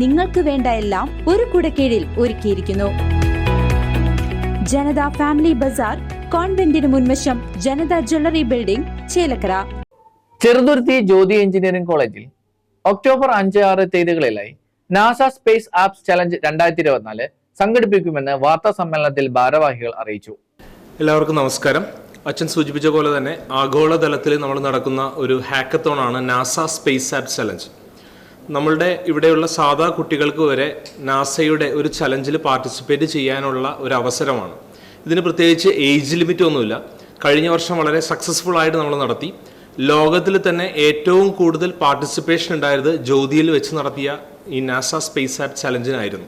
നിങ്ങൾക്ക് വേണ്ട എല്ലാം ഒരു കുടക്കീഴിൽ ഒരുക്കിയിരിക്കുന്നു. ജനത ഫാമിലി ബസാർ കോൺവെന്റിന് മുൻവശം Janata jewellery building Chelakkara. Cheruthuruthy Jyothi engineering കോളേജിൽ ഒക്ടോബർ അഞ്ച് ആറ് തീയതികളിലായി നാസ സ്പേസ് ആപ്സ് ചലഞ്ച് രണ്ടായിരത്തി ഇരുപത്തിനാല് സംഘടിപ്പിക്കുമെന്ന് വാർത്താ സമ്മേളനത്തിൽ ഭാരവാഹികൾ അറിയിച്ചു. എല്ലാവർക്കും നമസ്കാരം. അച്ഛൻ സൂചിപ്പിച്ച പോലെ തന്നെ ആഗോളതലത്തിൽ നമ്മൾ നടക്കുന്ന ഒരു ഹാക്കത്തോണാണ് നാസ സ്പേസ് ആപ്പ് ചലഞ്ച്. നമ്മളുടെ ഇവിടെയുള്ള സാധാ കുട്ടികൾക്ക് വരെ നാസയുടെ ഒരു ചലഞ്ചിൽ പാർട്ടിസിപ്പേറ്റ് ചെയ്യാനുള്ള ഒരു അവസരമാണ്. ഇതിന് പ്രത്യേകിച്ച് ഏജ് ലിമിറ്റ് ഒന്നുമില്ല. കഴിഞ്ഞ വർഷം വളരെ സക്സസ്ഫുൾ ആയിട്ട് നമ്മൾ നടത്തി. ലോകത്തിൽ തന്നെ ഏറ്റവും കൂടുതൽ പാർട്ടിസിപ്പേഷൻ ഉണ്ടായത് ജ്യോതിയിൽ വെച്ച് നടത്തിയ ഈ നാസ സ്പേസ് ആപ്പ് ചലഞ്ചിനായിരുന്നു.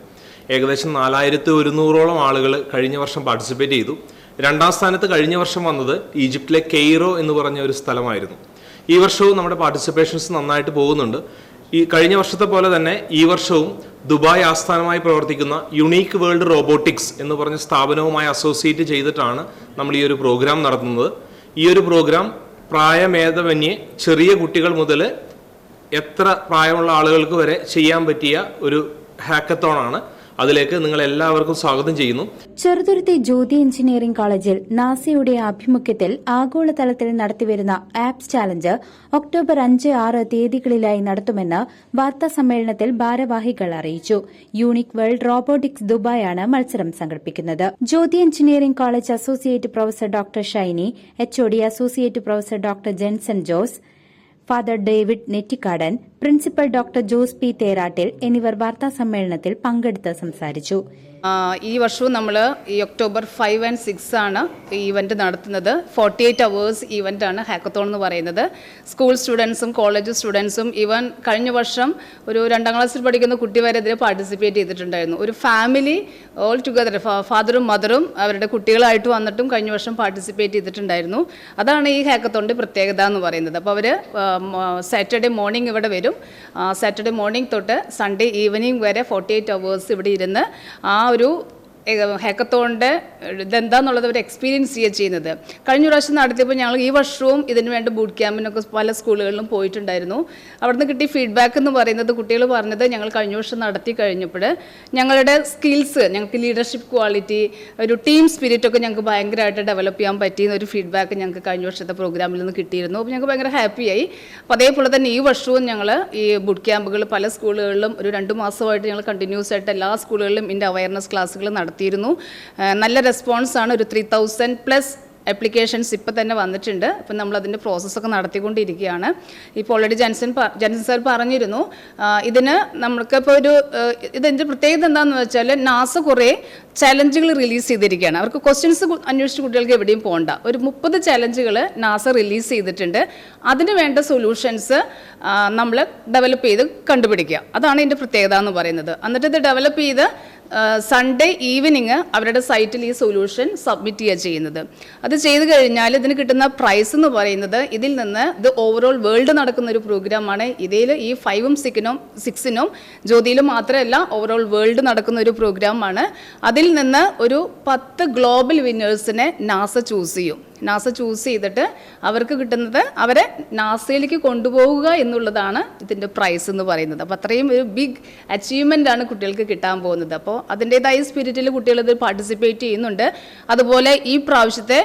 ഏകദേശം നാലായിരത്തി ഒരുന്നൂറോളം ആളുകൾ കഴിഞ്ഞ വർഷം പാർട്ടിസിപ്പേറ്റ് ചെയ്തു. രണ്ടാം സ്ഥാനത്ത് കഴിഞ്ഞ വർഷം വന്നത് ഈജിപ്തിലെ കെയ്റോ എന്ന് പറഞ്ഞ ഒരു സ്ഥലമായിരുന്നു. ഈ വർഷവും നമ്മുടെ പാർട്ടിസിപ്പേഷൻസ് നന്നായിട്ട് പോകുന്നുണ്ട്. ഈ കഴിഞ്ഞ വർഷത്തെ പോലെ തന്നെ ഈ വർഷവും ദുബായ് ആസ്ഥാനമായി പ്രവർത്തിക്കുന്ന യുണീക്ക് വേൾഡ് റോബോട്ടിക്സ് എന്ന് പറഞ്ഞ സ്ഥാപനവുമായി അസോസിയേറ്റ് ചെയ്തിട്ടാണ് നമ്മൾ ഈ ഒരു പ്രോഗ്രാം നടത്തുന്നത്. ഈ ഒരു പ്രോഗ്രാം പ്രായമേധമന്യേ ചെറിയ കുട്ടികൾ മുതൽ എത്ര പ്രായമുള്ള ആളുകൾക്ക് വരെ ചെയ്യാൻ പറ്റിയ ഒരു ഹാക്കത്തോണാണ് അതിലേക്ക് നിങ്ങൾ എല്ലാവർക്കും സ്വാഗതം ചെയ്യുന്നു. ചെറുതുരുത്തി ജ്യോതി എഞ്ചിനീയറിംഗ് കോളേജിൽ നാസയുടെ ആഭിമുഖ്യത്തിൽ ആഗോളതലത്തിൽ നടത്തിവരുന്ന ആപ്സ് ചാലഞ്ച് ഒക്ടോബർ അഞ്ച് ആറ് തീയതികളിലായി നടത്തുമെന്ന് വാർത്താ സമ്മേളനത്തിൽ ഭാരവാഹികൾ അറിയിച്ചു. യൂണിക് വേൾഡ് റോബോട്ടിക്സ് ദുബായാണ് മത്സരം സംഘടിപ്പിക്കുന്നത്. Jyothi engineering college associate professor doctor Shiny HOD associate professor doctor Jenson Jose father David Nettikkadan principal doctor Jose P Therattil എന്നിവർ വാർത്താ സമ്മേളനത്തിൽ പങ്കെടുത്ത് സംസാരിച്ചു. ഈ വർഷവും നമ്മൾ ഈ ഒക്ടോബർ ഫൈവ് ആൻഡ് സിക്സ് ആണ് ഈ നടത്തുന്നത്. ഫോർട്ടി എയ്റ്റ് അവേഴ്സ് ഇവന്റ് ആണ് ഹാക്കത്തോൺ എന്ന് പറയുന്നത്. സ്കൂൾ സ്റ്റുഡൻസും കോളേജ് സ്റ്റുഡൻസും ഈവൻ കഴിഞ്ഞ വർഷം ഒരു രണ്ടാം ക്ലാസ്സിൽ പഠിക്കുന്ന കുട്ടി വരെ ഇതിൽ പാർട്ടിസിപ്പേറ്റ് ചെയ്തിട്ടുണ്ടായിരുന്നു. ഒരു ഫാമിലി ഓൾ ടുഗദർ ഫാദറും മദറും അവരുടെ കുട്ടികളായിട്ട് വന്നിട്ടും കഴിഞ്ഞ വർഷം പാർട്ടിസിപ്പേറ്റ് ചെയ്തിട്ടുണ്ടായിരുന്നു. അതാണ് ഈ ഹാക്കത്തോണിന്റെ പ്രത്യേകത എന്ന് പറയുന്നത്. അപ്പോൾ അവർ സാറ്റർഡേ മോർണിംഗ് ഇവിടെ വരും. സാറ്റർഡേ മോർണിംഗ് തൊട്ട് സൺഡേ ഈവനിങ് വരെ ഫോർട്ടി എയ്റ്റ് അവേഴ്സ് ഇവിടെ ഇരുന്ന് ആ ഒരു ഹാക്കത്തോണിന്റെ ഇതെന്താന്നുള്ളത് അവർ എക്സ്പീരിയൻസ് ചെയ്യുക ചെയ്യുന്നത്. കഴിഞ്ഞ പ്രാവശ്യം നടത്തിയപ്പോൾ ഞങ്ങൾ ഈ വർഷവും ഇതിന് വേണ്ടി ബൂട്ട് ക്യാമ്പിനൊക്കെ പല സ്കൂളുകളിലും പോയിട്ടുണ്ടായിരുന്നു. അവിടുന്ന് കിട്ടിയ ഫീഡ്ബാക്ക് എന്ന് പറയുന്നത് കുട്ടികൾ പറഞ്ഞത് ഞങ്ങൾ കഴിഞ്ഞ വർഷം നടത്തി കഴിഞ്ഞപ്പോൾ ഞങ്ങളുടെ സ്കിൽസ് ഞങ്ങൾക്ക് ലീഡർഷിപ്പ് ക്വാളിറ്റി ഒരു ടീം സ്പിരിറ്റ് ഒക്കെ ഞങ്ങൾക്ക് ഭയങ്കരമായിട്ട് ഡെവലപ്പ് ചെയ്യാൻ പറ്റിയ ഒരു ഫീഡ്ബാക്ക് ഞങ്ങൾക്ക് കഴിഞ്ഞ വർഷത്തെ പ്രോഗ്രാമിൽ നിന്ന് കിട്ടിയിരുന്നു. അപ്പോൾ ഞങ്ങൾക്ക് ഭയങ്കര ഹാപ്പിയായി അപ്പോൾ അതേപോലെ തന്നെ ഈ വർഷവും ഞങ്ങൾ ഈ ബുട്ട് ക്യാമ്പുകൾ പല സ്കൂളുകളിലും ഒരു രണ്ട് മാസമായിട്ട് ഞങ്ങൾ കണ്ടിന്യൂസ് ആയിട്ട് എല്ലാ സ്കൂളുകളിലും ഇതിന്റെ അവയർനെസ് ക്ലാസ്സുകൾ നടത്തിയിരുന്നു നല്ല റെസ്പോൺസാണ് ഒരു ത്രീ തൗസൻഡ് പ്ലസ് ആപ്ലിക്കേഷൻസ് ഇപ്പോൾ തന്നെ വന്നിട്ടുണ്ട്. അപ്പം നമ്മളതിന്റെ പ്രോസസ്സൊക്കെ നടത്തിക്കൊണ്ടിരിക്കുകയാണ്. ഇപ്പോൾ ഓൾറെഡി ജൻസൺ ജൻസൺ സാർ പറഞ്ഞിരുന്നു. ഇതിന് നമ്മൾക്കിപ്പോൾ ഒരു ഇതിന്റെ പ്രത്യേകത എന്താണെന്ന് വെച്ചാൽ നാസ കുറേ ചലഞ്ചുകൾ റിലീസ് ചെയ്തിരിക്കുകയാണ്. അവർക്ക് ക്വസ്റ്റ്യൻസ് അന്വേഷിച്ച് കുട്ടികൾക്ക് എവിടെയും പോകണ്ട. ഒരു മുപ്പത് ചലഞ്ചുകൾ നാസ റിലീസ് ചെയ്തിട്ടുണ്ട്. അതിന് വേണ്ട സൊല്യൂഷൻസ് നമ്മൾ ഡെവലപ്പ് ചെയ്ത് കണ്ടുപിടിക്കുക. അതാണ് ഇതിന്റെ പ്രത്യേകത എന്ന് പറയുന്നത്. എന്നിട്ട് ഇത് ഡെവലപ്പ് ചെയ്ത് സൺഡേ ഈവനിങ് അവരുടെ സൈറ്റിൽ ഈ സൊല്യൂഷൻ സബ്മിറ്റ് ചെയ്യുക ചെയ്യുന്നത്. അത് ചെയ്തു കഴിഞ്ഞാൽ ഇതിന് കിട്ടുന്ന പ്രൈസ് എന്ന് പറയുന്നത് ഇതിൽ നിന്ന് ഇത് ഓവറോൾ വേൾഡ് നടക്കുന്ന ഒരു പ്രോഗ്രാമാണ് ഇതിൽ ഈ ഫൈവും സിക്കിനും സിക്സിനും ജ്യോതിയിലും മാത്രമല്ല ഓവറോൾ വേൾഡ് നടക്കുന്ന ഒരു പ്രോഗ്രാമാണ് അതിൽ നിന്ന് ഒരു പത്ത് ഗ്ലോബൽ വിന്നേഴ്സിനെ നാസ ചൂസ് ചെയ്യും. നാസ ചൂസ് ചെയ്തിട്ട് അവർക്ക് കിട്ടുന്നത് അവരെ നാസയിലേക്ക് കൊണ്ടുപോവുക എന്നുള്ളതാണ് ഇതിന്റെ പ്രൈസ് എന്ന് പറയുന്നത്. അപ്പോൾ അത്രയും ഒരു ബിഗ് അച്ചീവ്മെന്റ് ആണ് കുട്ടികൾക്ക് കിട്ടാൻ പോകുന്നത്. അപ്പോൾ അതിന്റേതായ സ്പിരിറ്റിൽ കുട്ടികൾ ഇതിൽ പാർട്ടിസിപ്പേറ്റ് ചെയ്യുന്നുണ്ട്. അതുപോലെ ഈ പ്രാവശ്യത്തെ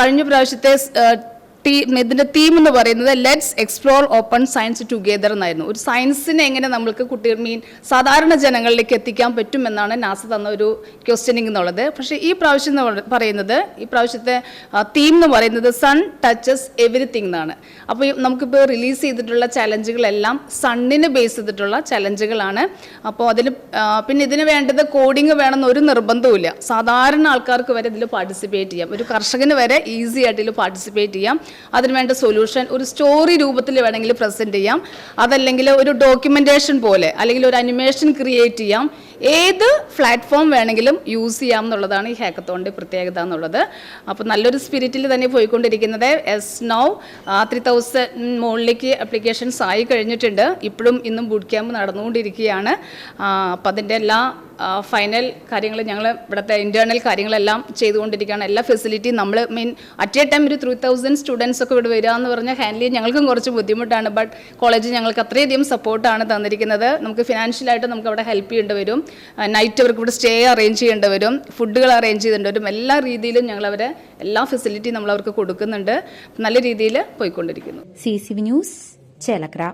കഴിഞ്ഞ പ്രാവശ്യത്തെ ടീം ഇതിന്റെ തീം എന്ന് പറയുന്നത് let's explore open science together എന്നായിരുന്നു. ഒരു സയൻസിനെ എങ്ങനെ നമ്മൾക്ക് കുട്ടികൾ മീൻ സാധാരണ ജനങ്ങളിലേക്ക് എത്തിക്കാൻ പറ്റുമെന്നാണ് നാസ തന്ന ഒരു ക്വസ്റ്റ്യനിങ് എന്നുള്ളത്. പക്ഷേ ഈ പ്രാവശ്യം എന്ന് പറയുന്നത് ഈ പ്രാവശ്യത്തെ തീം എന്ന് പറയുന്നത് സൺ ടച്ചസ് എവറിത്തിങ് എന്നാണ്. അപ്പോൾ നമുക്കിപ്പോൾ റിലീസ് ചെയ്തിട്ടുള്ള ചലഞ്ചുകളെല്ലാം സണ്ണിന് ബേസ് ചെയ്തിട്ടുള്ള ചലഞ്ചുകളാണ് അപ്പോൾ അതിൽ പിന്നെ ഇതിന് വേണ്ടത് കോഡിങ് വേണമെന്ന് ഒരു നിർബന്ധവുമില്ല സാധാരണ ആൾക്കാർക്ക് വരെ ഇതിൽ പാർട്ടിസിപ്പേറ്റ് ചെയ്യാം. ഒരു കർഷകന് വരെ ഈസി ആയിട്ട് ഇതിൽ പാർട്ടിസിപ്പേറ്റ് ചെയ്യാം. അതിനുവേണ്ട സൊല്യൂഷൻ ഒരു സ്റ്റോറി രൂപത്തിൽ വേണമെങ്കിൽ പ്രസന്റ് ചെയ്യാം. അതല്ലെങ്കിൽ ഒരു ഡോക്യുമെന്റേഷൻ പോലെ അല്ലെങ്കിൽ ഒരു അനിമേഷൻ ക്രിയേറ്റ് ചെയ്യാം. ഏത് പ്ലാറ്റ്ഫോം വേണമെങ്കിലും യൂസ് ചെയ്യാം എന്നുള്ളതാണ് ഈ ഹാക്കത്തോണിന്റെ പ്രത്യേകത എന്നുള്ളത്. അപ്പോൾ നല്ലൊരു സ്പിരിറ്റിൽ തന്നെ പോയിക്കൊണ്ടിരിക്കുന്നത് എസ് നൗ ത്രീ തൗസൻഡ് മുകളിലേക്ക് അപ്ലിക്കേഷൻസ് ആയി കഴിഞ്ഞിട്ടുണ്ട്. ഇപ്പോഴും ഇന്നും ബൂട്ട് ക്യാമ്പ് നടന്നുകൊണ്ടിരിക്കുകയാണ്. അപ്പം അതിന്റെ എല്ലാ ഫൈനൽ കാര്യങ്ങൾ ഞങ്ങൾ ഇവിടുത്തെ ഇന്റേർണൽ കാര്യങ്ങളെല്ലാം ചെയ്തുകൊണ്ടിരിക്കുകയാണ്. എല്ലാ ഫെസിലിറ്റിയും നമ്മൾ മീൻ അറ്റ് എ ടൈം ഒരു ത്രീ തൗസൻഡ് സ്റ്റുഡൻസ് ഒക്കെ ഇവിടെ വരിക എന്ന് പറഞ്ഞാൽ ഹാൻഡിൽ ഞങ്ങൾക്കും കുറച്ച് ബുദ്ധിമുട്ടാണ്. ബട്ട് കോളേജ് ഞങ്ങൾക്ക് അത്രയധികം സപ്പോർട്ടാണ് തന്നിരിക്കുന്നത്. നമുക്ക് ഫിനാൻഷ്യലായിട്ട് നമുക്ക് അവിടെ ഹെൽപ്പ് ചെയ്യേണ്ടി വരും. നൈറ്റ് അവർക്ക് ഇവിടെ സ്റ്റേ അറേഞ്ച് ചെയ്യേണ്ടി വരും. ഫുഡുകൾ അറേഞ്ച് ചെയ്യേണ്ടി വരും. എല്ലാ രീതിയിലും ഞങ്ങൾ അവരെ എല്ലാ ഫെസിലിറ്റിയും നമ്മൾ അവർക്ക് കൊടുക്കുന്നുണ്ട്. നല്ല രീതിയിൽ പോയിക്കൊണ്ടിരിക്കുന്നു. C C news Chelakkara